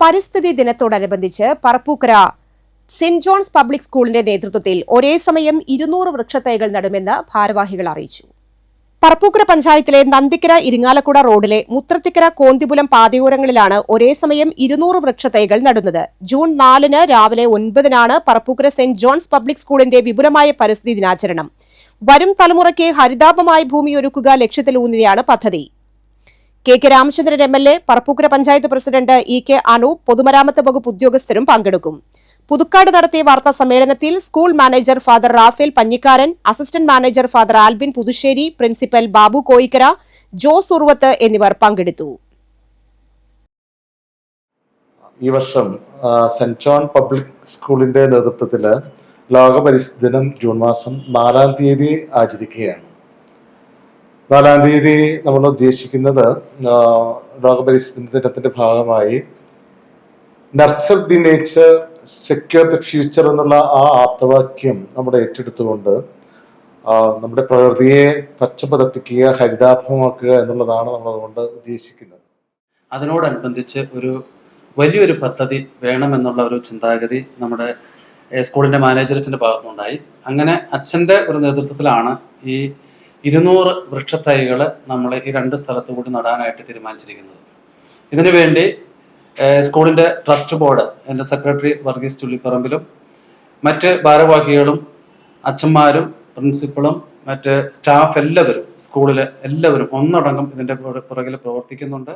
പരിസ്ഥിതി ദിനത്തോടനുബന്ധിച്ച് Parappukkara saint John's public സ്കൂളിന്റെ നേതൃത്വത്തിൽ ഒരേ സമയം ഇരുന്നൂറ് വൃക്ഷത്തൈകൾ നടുമെന്ന് ഭാരവാഹികൾ അറിയിച്ചു. പറപ്പൂക്കര പഞ്ചായത്തിലെ നന്ദിക്കര ഇരിങ്ങാലക്കുട റോഡിലെ മുത്രത്തിക്കര കോന്തിപുലം പാതയോരങ്ങളിലാണ് ഒരേ സമയം ഇരുന്നൂറ് വൃക്ഷത്തൈകൾ നടുന്നത്. ജൂൺ നാലിന് രാവിലെ ഒൻപതിനാണ് പറപ്പൂക്കര സെന്റ് ജോൺസ് പബ്ലിക് സ്കൂളിന്റെ വിപുലമായ പരിസ്ഥിതി ദിനാചരണം. വരും തലമുറയ്ക്ക് ഹരിതാപമായ ഭൂമി ഒരുക്കുക ലക്ഷ്യത്തിലൂന്നിയാണ് പദ്ധതി. K K Ramachandran M L A Parappukkara panchayat president E K Anu പൊതുമരാമത്ത് വകുപ്പ് ഉദ്യോഗസ്ഥരും പങ്കെടുക്കും. പുതുക്കാട് നടത്തിയ വാർത്താ സമ്മേളനത്തിൽ school manager father Raphael Panjikkaran assistant manager father Albin Puthussery principal Babu Koikkara Jose Uruvath എന്നിവർ പങ്കെടുത്തു. ഈ വർഷം സെന്റ് ജോൺ പബ്ലിക് സ്കൂളിന്റെ നേതൃത്വത്തിൽ ലോക പരിസ്ഥിതി ദിനം ജൂൺ മാസം നാലാം തീയതി ആചരിക്കുകയാണ്. നാലാം തീയതി നമ്മൾ ഉദ്ദേശിക്കുന്നത് ലോകപരിസ്ഥിതി ലോക പരിസ്ഥിതി ദിനത്തിന്റെ ഭാഗമായി nurture the nature secure the future എന്നുള്ള ആ ആപ്തവാക്യം നമ്മുടെ ഏറ്റെടുത്തുകൊണ്ട് നമ്മുടെ പ്രകൃതിയെ പച്ചപ്പതപ്പിക്കുക ഹരിതാഭമാക്കുക എന്നുള്ളതാണ് നമ്മൾ അതുകൊണ്ട് ഉദ്ദേശിക്കുന്നത്. അതിനോടനുബന്ധിച്ച് ഒരു വലിയൊരു പദ്ധതി വേണമെന്നുള്ള ഒരു ചിന്താഗതി നമ്മുടെ സ്കൂളിന്റെ മാനേജർസിന്റെ ഭാഗത്തുനിന്നുണ്ടായി. അങ്ങനെ അച്ഛന്റെ ഒരു നേതൃത്വത്തിലാണ് ഈ ഇരുന്നൂറ് വൃക്ഷത്തൈകൾ നമ്മൾ ഈ രണ്ട് സ്ഥലത്തു കൂടി നടാനായിട്ട് തീരുമാനിച്ചിരിക്കുന്നത്. ഇതിനു വേണ്ടി സ്കൂളിന്റെ ട്രസ്റ്റ് ബോർഡ് എന്റെ സെക്രട്ടറി വർഗീസ് ചുള്ളിപ്പറമ്പിലും മറ്റ് ഭാരവാഹികളും അച്ഛന്മാരും പ്രിൻസിപ്പളും മറ്റ് സ്റ്റാഫ് എല്ലാവരും സ്കൂളിലെ എല്ലാവരും ഒന്നടങ്കം ഇതിന്റെ പുറകിൽ പ്രവർത്തിക്കുന്നുണ്ട്.